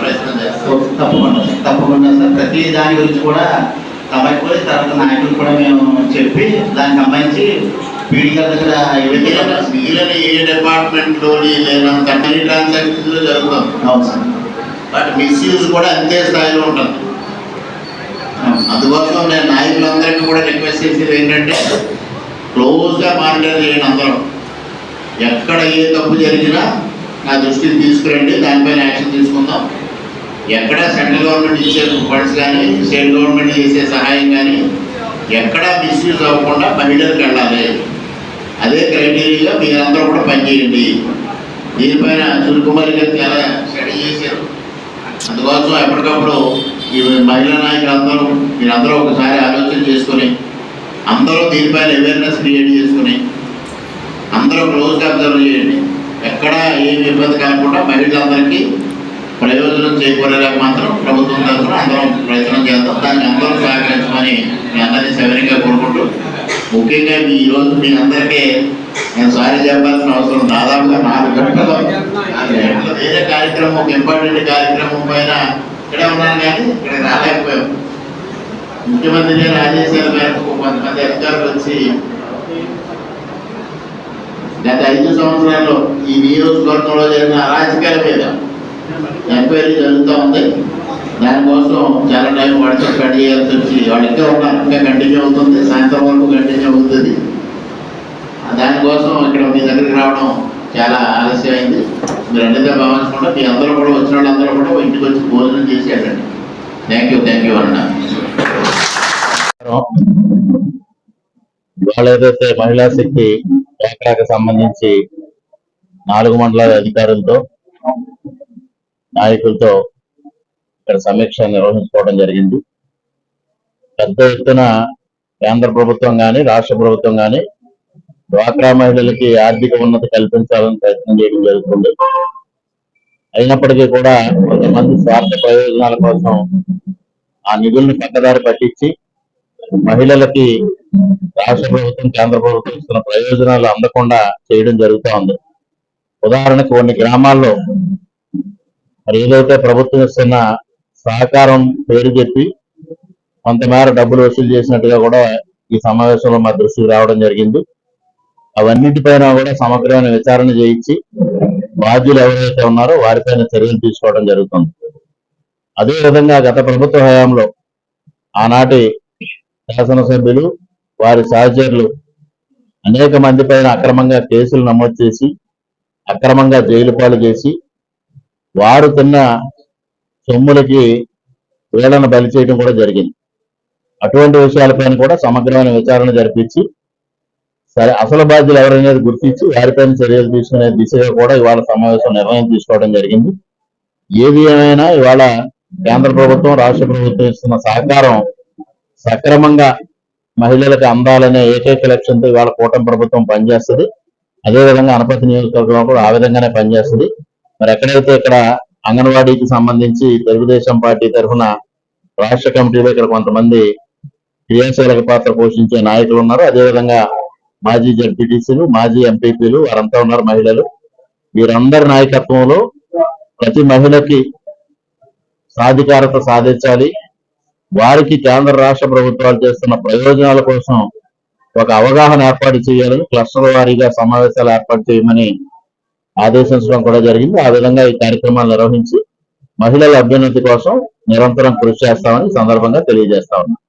ప్రయత్నం చేస్తాం తప్పకుండా సార్ తప్పకుండా సార్. ప్రతి దాని గురించి కూడా తమకు తర్వాత నాయకులు కూడా మేము చెప్పి దానికి సంబంధించి పీడి గారి దగ్గర మిగిలిన ఏ డిపార్ట్మెంట్లోని లేనంత మనీ ట్రాన్సాక్షన్స్ జరుగుతుంది అవును సార్. బట్ మిస్యూజ్ కూడా అంతే స్థాయిలో ఉంటుంది. అందుకోసం నేను నాయకులందరికీ కూడా రిక్వెస్ట్ చేసేది ఏంటంటే క్లోజ్గా మానిటర్ చేయండి అందరం. ఎక్కడ ఏ తప్పు జరిగినా నా దృష్టికి తీసుకురండి దానిపైన యాక్షన్ తీసుకుందాం. ఎక్కడా సెంట్రల్ గవర్నమెంట్ ఇచ్చే ఫండ్స్ కానీ స్టేట్ గవర్నమెంట్ చేసే సహాయం కానీ ఎక్కడా మిస్యూజ్ అవ్వకుండా మహిళలకు వెళ్ళాలి. అదే క్రైటీరియాగా మీరందరూ కూడా పనిచేయండి. దీనిపైన సురుకుమారి గారు చాలా స్టడీ చేశారు. అందుకోసం ఎప్పటికప్పుడు ఈ మహిళా నాయకులందరూ మీరందరూ ఒకసారి ఆలోచన చేసుకొని అందరూ దీనిపైన అవేర్నెస్ క్రియేట్ చేసుకుని అందరూ క్లోజ్గా అబ్జర్వ్ చేయండి. ఎక్కడ ఏమి ఇబ్బంది కాకుండా మహిళలందరికీ ప్రయోజనం చేకూరేలా మాత్రం ప్రభుత్వం తరఫున అందరం ప్రయత్నం చేద్దాం. దాన్ని అందరూ సహకరించమని మీ అందరినీ సవినీయంగా కోరుకుంటూ ముఖ్యంగా మీ ఈరోజు మీ అందరికీ నేను సారీ చెప్పాల్సిన అవసరం దాదాపుగా నాలుగు గంటలు నాలుగు గంటలు. వేరే కార్యక్రమం ఒక ఇంపార్టెంట్ కార్యక్రమం పైన ఇక్కడే ఉన్నాను కానీ ఇక్కడ రాలేకపోయాం. ముఖ్యమంత్రి గారి ఆదేశాల మేరకు కొంతమంది అధికారులు వచ్చి గత ఐదు సంవత్సరాలు ఈ నియోజకవర్గంలో జరిగిన అరాజకాల మీద. ఎంక్వైరీ జరుగుతూ ఉంది. దానికోసం చాలా టైం పడుతుంది. కట్ చేయాల్సి వచ్చి వాళ్ళు ఇంకా ఉన్నారు ఇంకా కంటిన్యూ అవుతుంది. సాయంత్రం వరకు కంటిన్యూ అవుతుంది. దానికోసం ఇక్కడ మీ దగ్గరికి రావడం చాలా ఆలస్యం అయింది మీరు అన్నిదే భావించకుండా మీ అందరూ కూడా వచ్చిన వాళ్ళందరూ కూడా ఇంటికి వచ్చి భోజనం చేసి వెళ్ళండి థ్యాంక్ యూ థ్యాంక్ యూ అన్న. వాళ్ళు ఏదైతే మహిళా శక్తి శాఖకు సంబంధించి నాలుగు మండలాల అధికారులతో నాయకులతో ఇక్కడ సమీక్ష నిర్వహించుకోవడం జరిగింది. పెద్ద ఎత్తున కేంద్ర ప్రభుత్వం కానీ రాష్ట్ర ప్రభుత్వం కానీ డ్వాక్రా మహిళలకి ఆర్థిక ఉన్నతి కల్పించాలని ప్రయత్నం చేయడం జరుగుతుంది. అయినప్పటికీ కూడా కొంతమంది స్వార్థ ప్రయోజనాల కోసం ఆ నిధుల్ని పక్కదారి పట్టించి మహిళలకి రాష్ట్ర ప్రభుత్వం కేంద్ర ప్రభుత్వం ఇస్తున్న ప్రయోజనాలు అందకుండా చేయడం జరుగుతూ ఉంది. ఉదాహరణకు కొన్ని గ్రామాల్లో మరి ఏదైతే ప్రభుత్వం ఇస్తున్న సహకారం పేరు చెప్పి కొంతమేర డబ్బులు వసూలు చేసినట్టుగా కూడా ఈ సమావేశంలో మా దృష్టికి రావడం జరిగింది. అవన్నిటిపైన కూడా సమగ్రమైన విచారణ చేయించి బాధ్యులు ఎవరైతే ఉన్నారో వారిపైన చర్యలు తీసుకోవడం జరుగుతుంది. అదే విధంగా గత ప్రభుత్వ హయాంలో ఆనాటి శాసనసభ్యులు వారి సహచరులు అనేక మంది పైన అక్రమంగా కేసులు నమోదు చేసి అక్రమంగా జైలు పాలు చేసి వారు తిన్న సొమ్ములకి వీళ్ళను బలి చేయడం కూడా జరిగింది. అటువంటి విషయాలపైన కూడా సమగ్రమైన విచారణ జరిపించి సరే అసలు బాధ్యులు ఎవరనేది గుర్తించి వారిపైన చర్యలు తీసుకునే దిశగా కూడా ఇవాళ సమావేశం నిర్ణయం తీసుకోవడం జరిగింది. ఏది ఏమైనా ఇవాళ కేంద్ర ప్రభుత్వం రాష్ట్ర ప్రభుత్వం ఇస్తున్న సహకారం సక్రమంగా మహిళలకు అందాలనే ఏకైక లక్ష్యంతో ఇవాళ కూటమి ప్రభుత్వం పనిచేస్తుంది. అదేవిధంగా అనపతి నియోజకవర్గంలో కూడా ఆ విధంగానే పనిచేస్తుంది. మరి ఎక్కడైతే ఇక్కడ అంగన్వాడీకి సంబంధించి తెలుగుదేశం పార్టీ తరఫున రాష్ట్ర కమిటీలో ఇక్కడ కొంతమంది క్రియాశీలక పాత్ర పోషించే నాయకులు ఉన్నారు. అదేవిధంగా మాజీ జడ్పీటీసీలు మాజీ ఎంపీపీలు వారంతా ఉన్నారు మహిళలు. వీరందరి నాయకత్వంలో ప్రతి మహిళకి సాధికారత సాధించాలి. వారికి కేంద్ర రాష్ట్ర ప్రభుత్వాలు చేస్తున్న ప్రయోజనాల కోసం ఒక అవగాహన ఏర్పాటు చేయాలని క్లస్టర్ వారీగా సమావేశాలు ఏర్పాటు చేయమని ఆదేశించడం కూడా జరిగింది. ఆ విధంగా ఈ కార్యక్రమాలు నిర్వహించి మహిళల అభ్యున్నతి కోసం నిరంతరం కృషి చేస్తామని సందర్భంగా తెలియజేస్తా ఉన్నాం.